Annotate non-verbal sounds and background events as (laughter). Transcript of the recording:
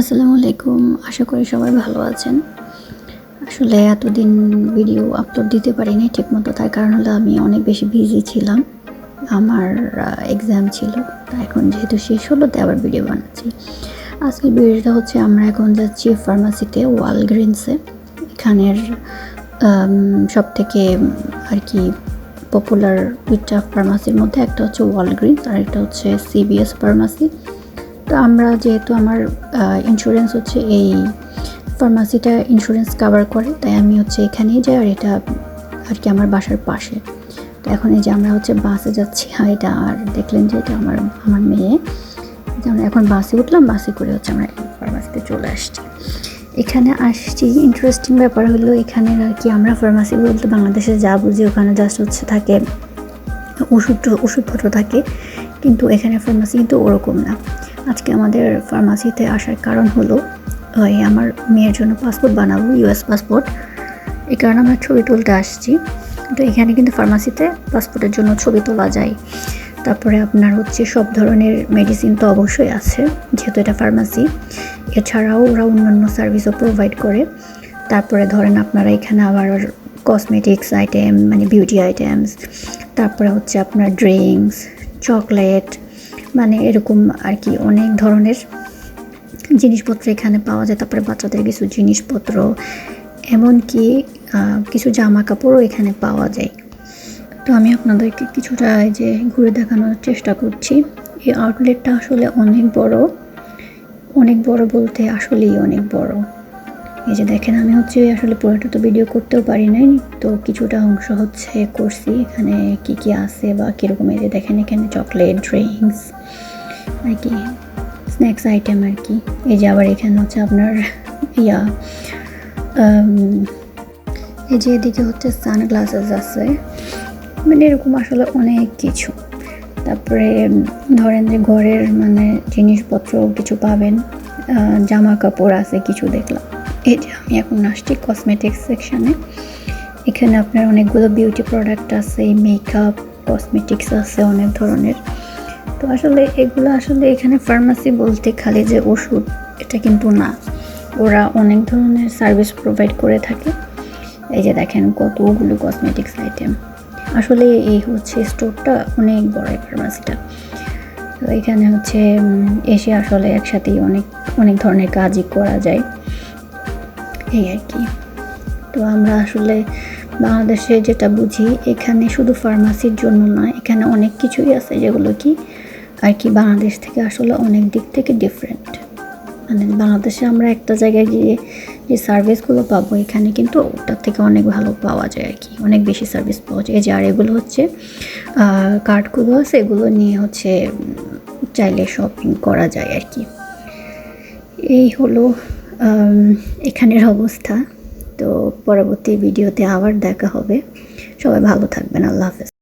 আসসালামু আলাইকুম। আশা করি সবাই ভালো আছেন। আসলে এতদিন ভিডিও আপলোড দিতে পারিনি ঠিকমতো, তার কারণ হলো আমি অনেক বেশি বিজি ছিলাম। আমার এক্সাম ছিল। তা এখন যেহেতু শেষ হলো, তাই আবার ভিডিও বানাচ্ছি। আজকের ভিডিওটা হচ্ছে, আমরা এখন যাচ্ছি ফার্মাসিতে ওয়ালগ্রিনসে এখানের সব থেকে আর কি পপুলার দুইটা ফার্মাসির মধ্যে, একটা হচ্ছে ওয়ালগ্রিনস আর একটা হচ্ছে সিবিএস ফার্মাসি তো আমরা যেহেতু আমার ইন্স্যুরেন্স হচ্ছে এই ফার্মাসিটা ইন্স্যুরেন্স কভার করে, তাই আমি হচ্ছে এখানেই যাই, আর এটা আর কি আমার বাসার পাশে। তো এখন এই যে আমরা হচ্ছে বাসে যাচ্ছি হ্যাঁ এটা আর দেখলেন যে এটা আমার আমার মেয়ে। যে আমরা এখন বাসে উঠলাম বাসে করে হচ্ছে আমরা ফার্মাসিতে চলে আসছি। এখানে আসছি ইন্টারেস্টিং ব্যাপার হলো এখানে আর কি আমরা ফার্মাসি বলতে বাংলাদেশে যা বুঝি ওখানে জাস্ট হচ্ছে থাকে ওষুধ, ওষুধপত্র থাকে, কিন্তু এখানে ফার্মাসি কিন্তু ওরকম না। আজকে আমাদের ফার্মাসিতে আসার কারণ হলো, ওই আমার মেয়ের জন্য পাসপোর্ট বানাবো ইউএস পাসপোর্ট এই কারণে আমরা ছবি তুলতে আসছি। তো এখানে কিন্তু ফার্মাসিতে পাসপোর্টের জন্য ছবি তোলা যায়। তারপরে আপনার হচ্ছে সব ধরনের মেডিসিন তো অবশ্যই আছে, যেহেতু এটা ফার্মাসি এছাড়াও ওরা অন্যান্য সার্ভিসও প্রোভাইড করে। তারপরে ধরেন আপনারা এখানে আবার কসমেটিক্স আইটেম মানে বিউটি আইটেমস তারপরে হচ্ছে আপনার ড্রিঙ্কস চকলেট মানে এরকম আর কি অনেক ধরনের জিনিসপত্র এখানে পাওয়া যায়। তারপরে বাচ্চাদের কিছু জিনিসপত্র, এমনকি কিছু জামা কাপড়ও এখানে পাওয়া যায়। তো আমি আপনাদেরকে কিছুটা যে ঘুরে দেখানোর চেষ্টা করছি। এই আউটলেটটা আসলে অনেক বড়। অনেক বড় বলতে আসলেই অনেক বড়। এই যে দেখেন, আমি হচ্ছে আসলে পুরোটা তো ভিডিও করতেও পারি নাই, তো কিছুটা অংশ হচ্ছে করছি। এখানে কি কি আছে বা কীরকম? এই যে দেখেন, এখানে চকলেট ড্রিঙ্কস আর কি স্ন্যাক্স আইটেম আর কি। এই যে আবার এখানে হচ্ছে আপনার (laughs) ইয়া এই যে এদিকে হচ্ছে সানগ্লাসেস আছে। মানে এরকম আসলে অনেক কিছু। তারপরে ধরেন যে ঘরের মানে জিনিসপত্র কিছু পাবেন জামা কাপড় আছে কিছু দেখলাম। যে আমি এখন আসছি কসমেটিক্স সেকশানে এখানে আপনার অনেকগুলো বিউটি প্রোডাক্ট আছে মেকআপ কসমেটিক্স আছে, অনেক ধরনের। তো আসলে এগুলো আসলে এখানে ফার্মাসি বলতে খালি যে ওষুধ, এটা কিন্তু না। ওরা অনেক ধরনের সার্ভিস প্রোভাইড করে থাকে। এই যে দেখেন কতগুলো কসমেটিক্স আইটেম আসলে এই হচ্ছে স্টোরটা অনেক বড় ফার্মাসিটা তো এখানে হচ্ছে এসে আসলে একসাথেই অনেক অনেক ধরনের কাজই করা যায়। এই আর কি তো আমরা আসলে বাংলাদেশে যেটা বুঝি, এখানে শুধু ফার্মাসির জন্য না, এখানে অনেক কিছুই আছে যেগুলো কি আর কি বাংলাদেশ থেকে আসলে অনেক দিক থেকে ডিফারেন্ট মানে বাংলাদেশে আমরা একটা জায়গায় গিয়ে যে সার্ভিসগুলো পাবো, এখানে কিন্তু ওটার থেকে অনেক ভালো পাওয়া যায় আর কি, অনেক বেশি সার্ভিস পাওয়া যায়। যে আর এগুলো হচ্ছে কার্ডগুলো আছে, এগুলো নিয়ে হচ্ছে চাইলে শপিং করা যায় আর কি। এই হলো এখানের অবস্থা। তো পরবর্তী ভিডিওতে আবার দেখা হবে। সবাই ভালো থাকবেন। আল্লাহ হাফেজ।